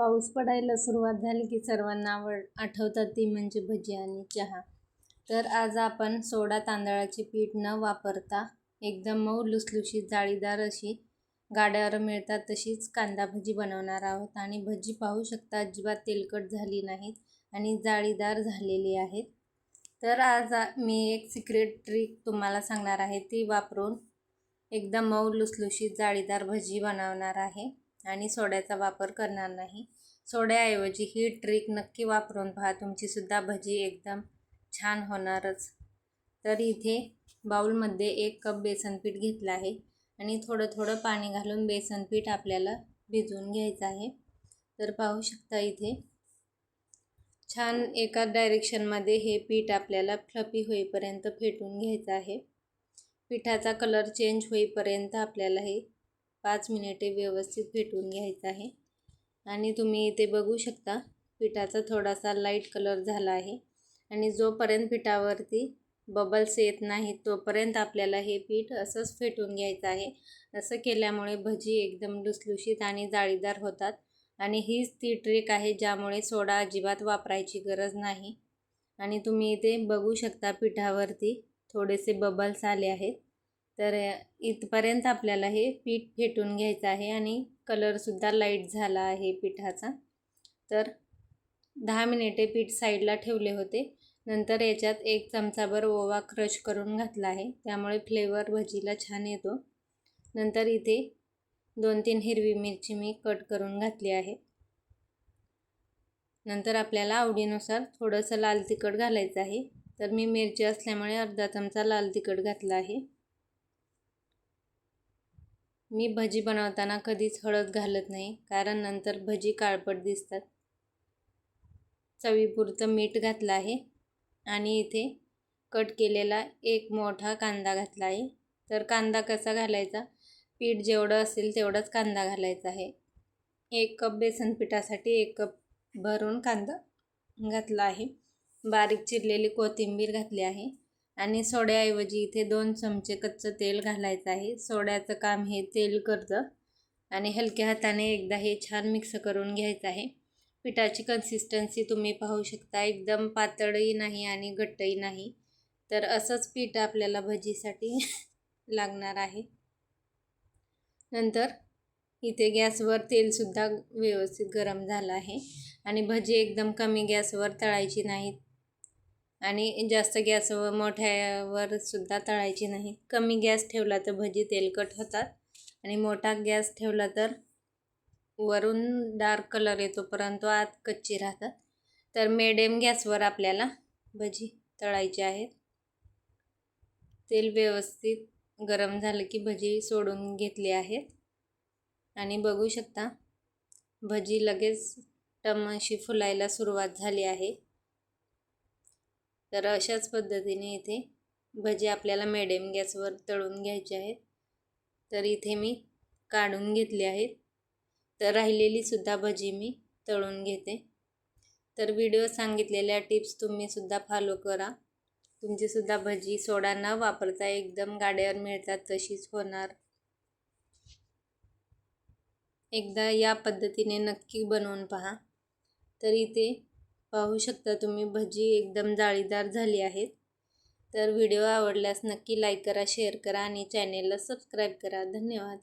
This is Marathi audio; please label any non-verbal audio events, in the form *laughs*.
पाऊस पडायला सुरुवात झाली की सर्वांना आवड आठवतात ती म्हणजे भजी आणि चहा. तर आज आपण सोडा तांदळाचे पीठ न वापरता एकदम मऊ लुसलुशीत जाळीदार अशी गाड्यावर मिळतात तशीच कांदा भजी बनवणार आहोत. आणि भजी पाहू शकता अजिबात तेलकट झाली नाहीत आणि जाळीदार झालेली आहेत. तर आज मी एक सिक्रेट ट्रिक तुम्हाला सांगणार आहे. ती वापरून एकदम मऊ लुसलुशीत जाळीदार भजी बनवणार आहे. आणि सोड्याचा वापर करणार नाही. सोड्याऐवजी ही ट्रिक नक्की वापरून पहा तुमचीसुद्धा भजी एकदम छान होणारच. तर इथे बाऊलमध्ये एक कप बेसन पीठ घेतलं आहे आणि थोडं थोडं पाणी घालून बेसन पीठ आपल्याला भिजवून घ्यायचं आहे. तर पाहू शकता इथे छान एका डायरेक्शनमध्ये हे पीठ आपल्याला फ्लपी होईपर्यंत फेटून घ्यायचं आहे. पिठाचा कलर चेंज होईपर्यंत आपल्याला हे पाच मिनिटे व्यवस्थित फेटून घ्यायचं आहे. आणि तुम्ही इथे बघू शकता पिठाचा थोडासा लाइट कलर झाला आहे. आणि जोपर्यंत पिठावरती बबल्स येत नाहीत तोपर्यंत आपल्याला हे पीठ असंच फेटून घ्यायचं आहे. असं केल्यामुळे भजी एकदम लुसलुशीत आणि जाळीदार होतात. आणि हीच ती ट्रिक आहे ज्यामुळे सोडा अजिबात वापरायची गरज नाही. आणि तुम्ही इथे बघू शकता पिठावरती थोडेसे बबल्स आले आहेत. तर इथपर्यंत आपल्याला हे पीठ फेटून घ्यायचं आहे आणि कलरसुद्धा लाइट झाला आहे पिठाचा. तर दहा मिनिटे पीठ साईडला ठेवले होते. नंतर याच्यात एक चमचाभर ओवा क्रश करून घातला आहे. त्यामुळे फ्लेवर भजीला छान येतो. नंतर इथे दोन तीन हिरवी मिरची मी कट करून घातली आहे. नंतर आपल्याला आवडीनुसार थोडंसं लाल तिखट घालायचं आहे. तर मी मिरची असल्यामुळे अर्धा चमचा लाल तिखट घातला आहे. मी भजी बनवताना कधीच हळद घालत नाही कारण नंतर भजी काळपट दिसतात. चवीपुरतं मीठ घातलं आहे आणि इथे कट केलेला एक मोठा कांदा घातला आहे. तर कांदा कसा घालायचा? पीठ जेवढं असेल तेवढंच कांदा घालायचा आहे. एक कप बेसन पिठासाठी एक कप भरून कांदा घातला आहे. बारीक चिरलेली कोथिंबीर घातली आहे. आणि सोड्याऐवजी इथे दोन चमचे कच्चं तेल घालायचं आहे. सोड्याचं काम हे तेल करतं आणि हलक्या हाताने एकदा हे छान मिक्स करून घ्यायचं आहे. पिठाची कन्सिस्टन्सी तुम्ही पाहू शकता एकदम पातळही नाही आणि घट्टही नाही. तर असंच पीठ आपल्याला भजीसाठी *laughs* लागणार आहे. नंतर इथे गॅसवर तेलसुद्धा व्यवस्थित गरम झालं आहे आणि भजी एकदम कमी गॅसवर तळायची नाहीत. आणि जास्त गॅसवर मोठ्यावर सुद्धा तळायची नाही. कमी गॅस ठेवला तर भजी तेलकट होतात. आणि मोठा गॅस ठेवला तर वरून डार्क कलर येतो परंतु आत कच्ची राहतात. तर मिडियम गॅसवर आपल्याला भजी तळायची आहेत. तेल व्यवस्थित गरम झालं की भजी सोडून घेतली आहेत. आणि बघू शकता भजी लगेच टम अशी फुलायला सुरुवात झाली आहे. तर अशाच पद्धतीने इथे भजी आपल्याला मिडियम गॅसवर तळून घ्यायचे आहेत. तर इथे मी काढून घेतले आहेत. तर राहिलेलीसुद्धा भजी मी तळून घेते. तर व्हिडिओ सांगितलेल्या टिप्स तुम्हीसुद्धा फॉलो करा. तुमचीसुद्धा भजी सोडा न वापरता एकदम गाड्यावर मिळतात तशीच होणार. एकदा या पद्धतीने नक्की बनवून पहा. तर इथे पाहू शकता तुम्ही भजी एकदम जाळीदार झाली आहेत. तर व्हिडिओ आवडल्यास नक्की लाईक करा शेअर करा आणि चॅनेलला सबस्क्राईब करा. धन्यवाद.